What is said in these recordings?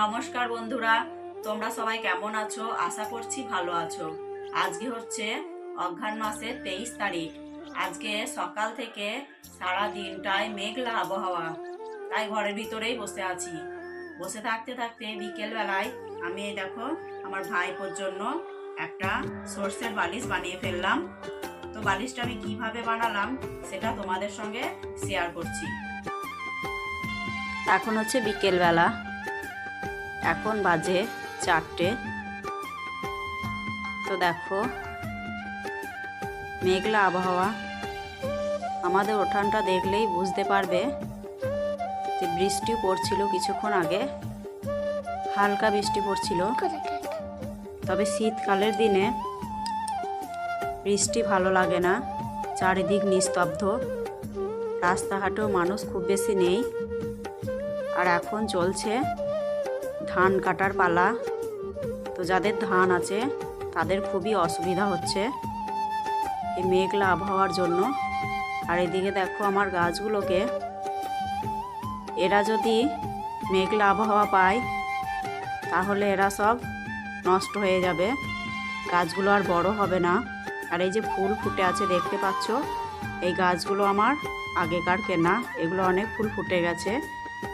নমস্কার বন্ধুরা, তোমরা সবাই কেমন আছো? আশা করছি ভালো আছো। আজকে হচ্ছে অঘ্রান মাসের তেইশ তারিখ। আজকে সকাল থেকে সারা দিনটায় মেঘলা আবহাওয়া। তাই ঘরের ভিতরেই বসে আছি। বসে থাকতে থাকতে বিকেল বেলায় আমি দেখো, আমার ভাইপোর জন্য একটা সর্ষের বালিশ বানিয়ে ফেললাম। তো বালিশটা আমি কীভাবে বানালাম, সেটা তোমাদের সঙ্গে শেয়ার করছি। এখন হচ্ছে বিকেলবেলা এখন বাজে চারটে। তো দেখো, মেঘলা আবহাওয়া। আমাদের উঠানটা দেখলেই বুঝতে পারবে যে বৃষ্টি পড়ছিল কিছুক্ষণ আগে। হালকা বৃষ্টি পড়ছিল। তবে শীতকালের দিনে বৃষ্টি ভালো লাগে না, চারিদিক নিস্তব্ধ। রাস্তাঘাটেও মানুষ খুব বেশি নেই। আর এখন চলছে ধান কাটার পালা। তো যাদের ধান আছে, তাদের খুবই অসুবিধা হচ্ছে এই মেঘলা আবহাওয়ার জন্য। আর এদিকে দেখো আমার গাছগুলোকে। এরা যদি মেঘলা আবহাওয়া পায়, তাহলে এরা সব নষ্ট হয়ে যাবে। গাছগুলো আর বড় হবে না। আর এই যে ফুল ফুটে আছে, দেখতে পাচ্ছ? এই গাছগুলো আমার আগেকার কেনা। এগুলো অনেক ফুল ফুটে গেছে।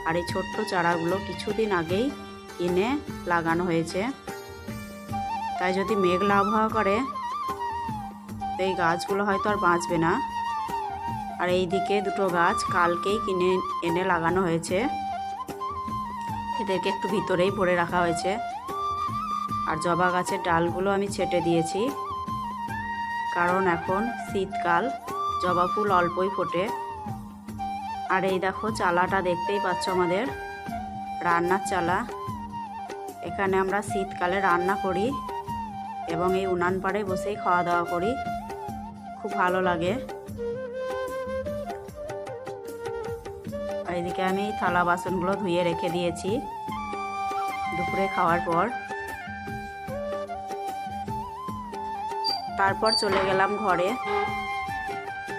আর এই ছোট্ট চারাগুলো কিছুদিন আগেই কিনে লাগানো হয়েছে। তাই যদি মেঘলা আবহাওয়া করে, তো এই গাছগুলো হয়তো আর বাঁচবে না। আর এই দিকে দুটো গাছ কালকেই কিনে এনে লাগানো হয়েছে। এদেরকে একটু ভিতরেই ভরে রাখা হয়েছে। আর জবা গাছের ডালগুলো আমি ছেটে দিয়েছি। কারণ এখন শীতকাল, জবা ফুল অল্পই ফোটে। আর এই দেখো চালাটা দেখতেই পাচ্ছ আমাদের। রান্নার চালা। এখানে আমরা শীতকালে রান্না করি এবং এই উনান পাড়ে বসেই খাওয়া দাওয়া করি। খুব ভালো লাগে। এদিকে আমি থালা বাসনগুলো ধুয়ে রেখে দিয়েছি দুপুরে খাওয়ার পর। তারপর চলে গেলাম ঘরে।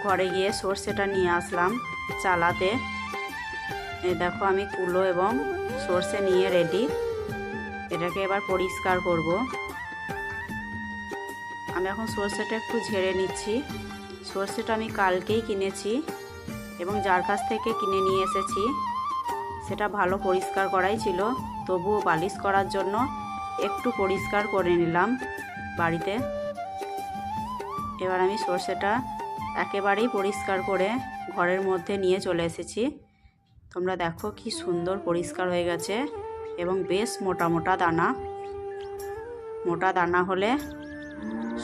ঘরে গিয়ে সর্ষেটা নিয়ে আসলাম চালাতে। দেখো আমি কুলো এবং সর্ষে নিয়ে রেডি এটাকে এবার পরিষ্কার করব। আমি এখন সর্ষেটা একটু ঝেড়ে নিচ্ছি। সর্ষেটা আমি কালকেই কিনেছি এবং যার কাছ থেকে কিনে নিয়ে এসেছি, সেটা ভালো পরিষ্কার করাই ছিল। তবুও বালিশ করার জন্য একটু পরিষ্কার করে নিলাম বাড়িতে। এবার আমি সর্ষেটা একেবারেই পরিষ্কার করে ঘরের মধ্যে নিয়ে চলে এসেছি। তোমরা দেখো কি সুন্দর পরিষ্কার হয়ে গেছে। এবং বেশ মোটা মোটা দানা। মোটা দানা হলে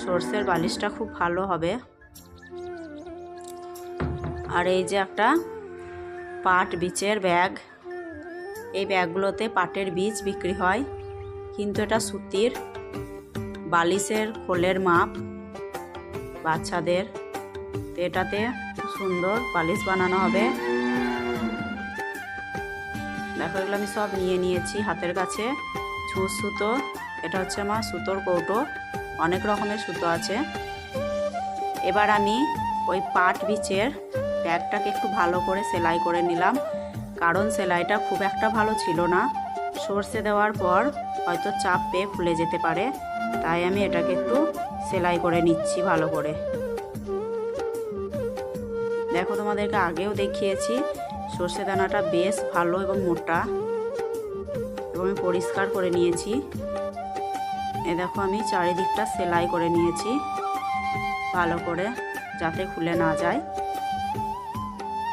সর্ষের বালিশটা খুব ভালো হবে। আর এই যে একটা পাট বীজের ব্যাগ। এই ব্যাগগুলোতে পাটের বীজ বিক্রি হয়। কিন্তু এটা সুতির, বালিশের খোলের মাপ বাচ্চাদের। এটাতে সুন্দর বালিশ বানানো হবে। এগুলো আমি সব নিয়ে নিয়েছি হাতের কাছে। ছুঁচ সুতো, এটা হচ্ছে আমার সুতোর কৌটো, অনেক রকমের সুতো আছে। এবার আমি ওই পাট বিচের ব্যাগটাকে একটু ভালো করে সেলাই করে নিলাম, কারণ সেলাইটা খুব একটা ভালো ছিল না। সর্ষে দেওয়ার পর হয়তো চাপ পেয়ে খুলে যেতে পারে, তাই আমি এটাকে একটু সেলাই করে নিচ্ছি ভালো করে। দেখো তোমাদেরকে আগেও দেখিয়েছি সর্ষে দানাটা বেশ ভালো এবং মোটা। এবং আমি পরিষ্কার করে নিয়েছি। এ দেখো আমি চারিদিকটা সেলাই করে নিয়েছি। ভালো করে যাতে খুলে না যায়।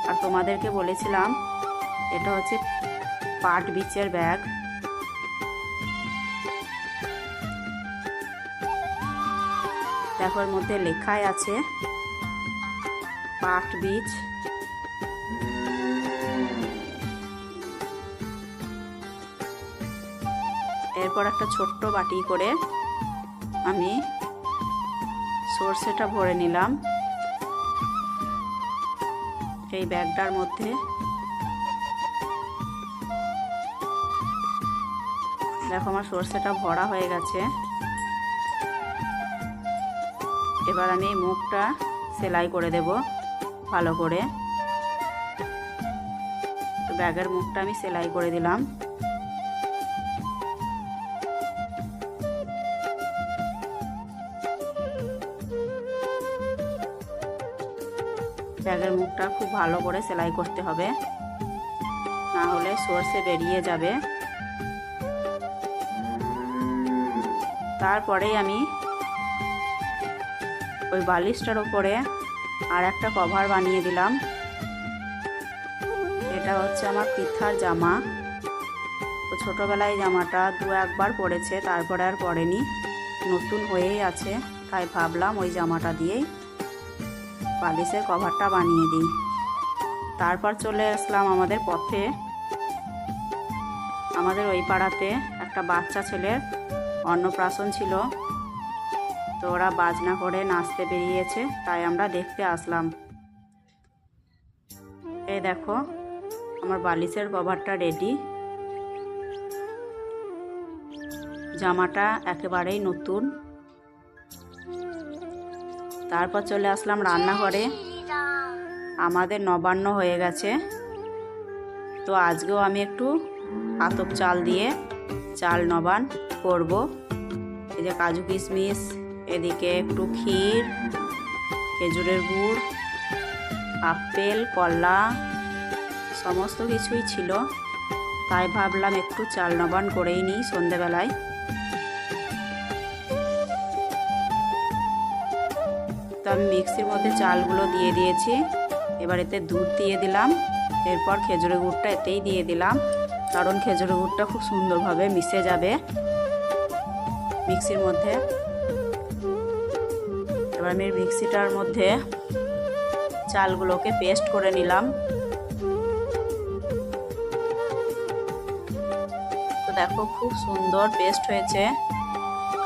আর তোমাদেরকে বলেছিলাম, এটা হচ্ছে পাট বিচের ব্যাগ। দেখো মধ্যে লেখাই আছে, পাট বীজ এরপর একটা ছোট্ট বাটি করে আমি সর্ষেটা ভরে নিলাম। এই ব্যাগটার মধ্যে দেখো আমার সর্ষেটা ভরা হয়ে গেছে। এবার আমি এই মুখটা সেলাই করে দেব ভালো করে। ব্যাগের মুখটা আমি সেলাই করে দিলাম। ব্যাগের মুখটা খুব ভালো করে সেলাই করতে হবে। না হলে সর্ষে বেরিয়ে যাবে। তারপরেই আমি ওই বালিশটার উপরে আর একটা কভার বানিয়ে দিলাম। এটা হচ্ছে আমার পিঠার জামা। তো ছোটোবেলায় জামাটা দু একবার পরেছে, তারপরে আর পরেনি। নতুন হয়েই আছে, তাই ভাবলাম ওই জামাটা দিয়েই বালিশের কভারটা বানিয়ে দিই। তারপর চলে আসলাম আমাদের পথে। আমাদের ওই পাড়াতে একটা বাচ্চা ছেলের অন্নপ্রাশন ছিল। তো ওরা বাজনা করে নাচতে বেরিয়েছে, তাই আমরা দেখতে আসলাম। এই দেখো, আমার বালিশের কভারটা রেডি জামাটা একেবারেই নতুন। তারপর চলে আসলাম রান্নাঘরে। আমাদের নবান্ন হয়ে গেছে। তো আজকেও আমি একটু আতপ চাল দিয়ে চাল নবান করব। এই যে কাজু কিশমিশ, এদিকে একটু ক্ষীর, খেজুরের গুড়, আপেল, কলা, সমস্ত কিছুই ছিল। তাই ভাবলাম একটু চাল নবান করেই নিই সন্ধেবেলায়। তো আমি মিক্সির মধ্যে চালগুলো দিয়ে দিয়েছি। এবার এতে দুধ দিয়ে দিলাম। এরপর খেজুরের গুড়টা এতেই দিয়ে দিলাম। কারণ খেজুরের গুড়টা খুব সুন্দরভাবে মিশে যাবে মিক্সির মধ্যে। এবার আমি মিক্সিটার মধ্যে চালগুলোকে পেস্ট করে নিলাম। তো দেখো, খুব সুন্দর পেস্ট হয়েছে।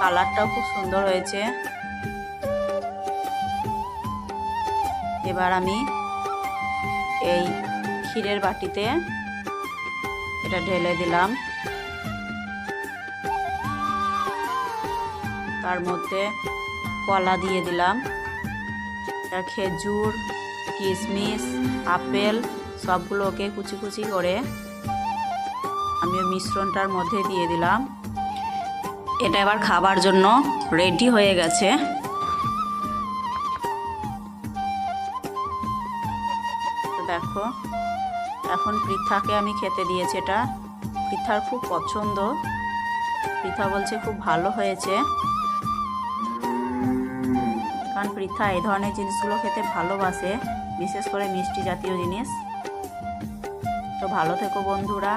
কালারটাও খুব সুন্দর হয়েছে। এবার আমি এই ক্ষীরের বাটিতে এটা ঢেলে দিলাম। তার মধ্যে কলা দিয়ে দিলাম। খেজুর, কিশমিশ, আপেল সবগুলোকে কুচি কুচি করে আমি মিশ্রণটার মধ্যে দিয়ে দিলাম। এটা এবার খাবার জন্য রেডি হয়ে গেছে। এখন পৃথাকে আমি খেতে দিয়েছি, এটা পৃথার খুব পছন্দ। পৃথা বলছে খুব ভালো হয়েছে। কারণ পৃথা এই ধরনের জিনিসগুলো খেতে ভালোবাসে, বিশেষ করে মিষ্টি জাতীয় জিনিস। তো ভালো থেকো বন্ধুরা,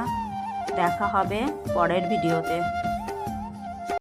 দেখা হবে পরের ভিডিওতে।